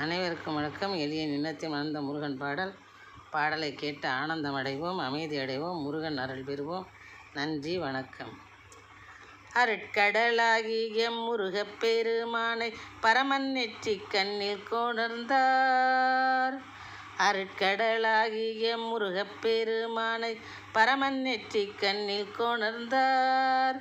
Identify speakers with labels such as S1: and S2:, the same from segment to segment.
S1: அனைவருக்கும் வணக்கம். எளிய நின்னத்தில் மணந்த முருகன் பாடல். பாடலை கேட்டு ஆனந்தம் அடைவோம் அமைதி அடைவோம் முருகன் அருள் பெறுவோம். நன்றி வணக்கம். அருட்கடலாகிய முருகப் பெருமானை பரமன் நெற்றி கண்ணில் கொணர்ந்தார். அருட்கடலாகிய முருகப் பெருமானை பரமன் நெற்றி கண்ணில் கொணர்ந்தார்.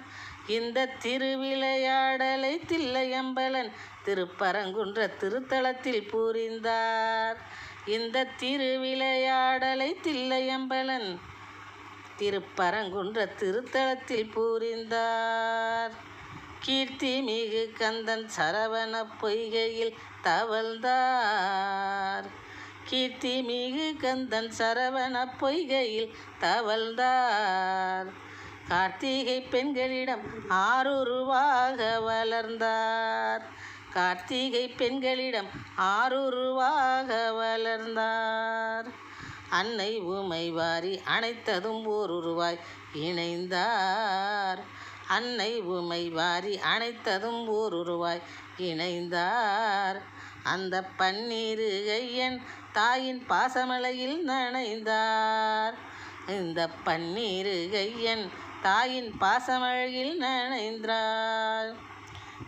S1: இந்த திருவிளையாடலை தில்லையம்பலன் திருப்பரங்குன்ற திருத்தலத்தில் புரிந்தார். இந்த திருவிளையாடலை தில்லையம்பலன் திருப்பரங்குன்ற திருத்தலத்தில் புரிந்தார். கீர்த்தி மிகு கந்தன் சரவண பொய்கையில் தவழ்ந்தார். கீர்த்தி மிகு கந்தன் சரவண பொய்கையில் தவழ்ந்தார். கார்த்திகை பெண்களிடம் ஆறுருவாக வளர்ந்தார். கார்த்திகை பெண்களிடம் ஆறுருவாக வளர்ந்தார். அன்னை உமை வாரி அனைத்ததும் ஓருருவாய் இணைந்தார். அன்னை உமை வாரி அனைத்ததும் ஓருருவாய் இணைந்தார். அந்த பன்னீரு ஐயன் தாயின் பாசமலையில் நனைந்தார். இந்த பன்னீரு ஐயன் தாயின் பாசமழகில் நனைந்தார்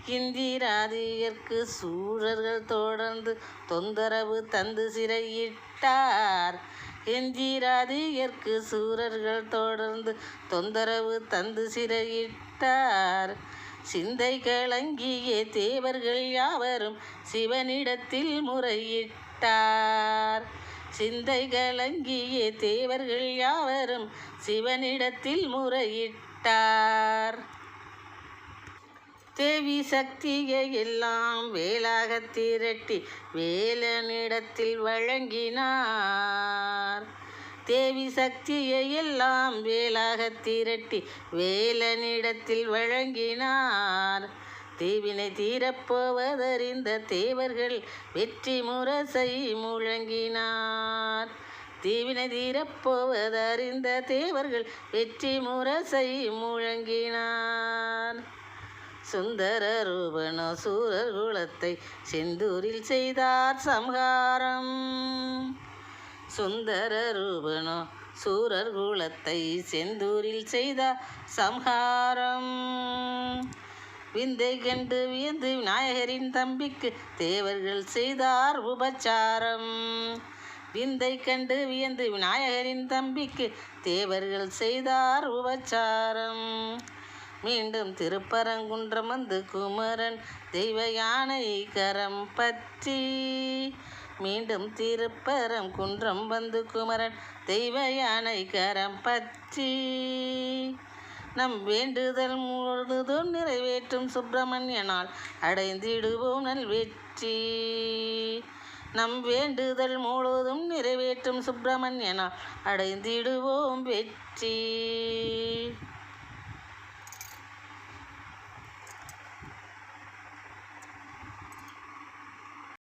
S1: இந்திராதியர்க்கு சூழர்கள் தொடர்ந்து தொந்தரவு தந்து சிறையிட்டார். எந்திராதியர்க்கு சூரர்கள் தொடர்ந்து தொந்தரவு தந்து சிறையிட்டார். சிந்தை கலங்கிய தேவர்கள் யாவரும் சிவனிடத்தில் முறையிட்டார். சிந்தை கலங்கிய தேவர்கள் யாவரும் சிவனிடத்தில் முறையிட்டார். தேவி சக்தியை எல்லாம் வேலாக திரட்டி வேலனிடத்தில் வழங்கினார். தேவி சக்தியை எல்லாம் வேலாக திரட்டி வேலனிடத்தில் வழங்கினார். தீவினை தீரப்போவதறிந்த தேவர்கள் வெற்றி முரசை முழங்கினார். தீவினை தீரப்போவதறிந்த தேவர்கள் வெற்றி முரசை முழங்கினார். சுந்தர ரூபனோ சூரர் குலத்தை செந்தூரில் செய்தார் சம்ஹாரம். சுந்தர ரூபனோ சூரர் குலத்தை செந்தூரில் செய்தார் சம்ஹாரம். விந்தை கண்டு வியந்து விநாயகரின் தம்பிக்கு தேவர்கள் செய்தார் உபச்சாரம். விந்தை கண்டு வியந்து விநாயகரின் தம்பிக்கு தேவர்கள் செய்தார் உபச்சாரம். மீண்டும் திருப்பரங்குன்றம் வந்து குமரன் தெய்வ யானை கரம் பற்றி. மீண்டும் திருப்பரம் குன்றம் வந்து குமரன் தெய்வ யானை கரம் பற்றி. நம் வேண்டுதல் முழுதும் நிறைவேற்றும் சுப்பிரமணியனால் அடைந்திடுவோம் நல்வெற்றி நம் வேண்டுதல் முழுவதும் நிறைவேற்றும் சுப்பிரமணியனால் அடைந்திடுவோம் வெற்றி.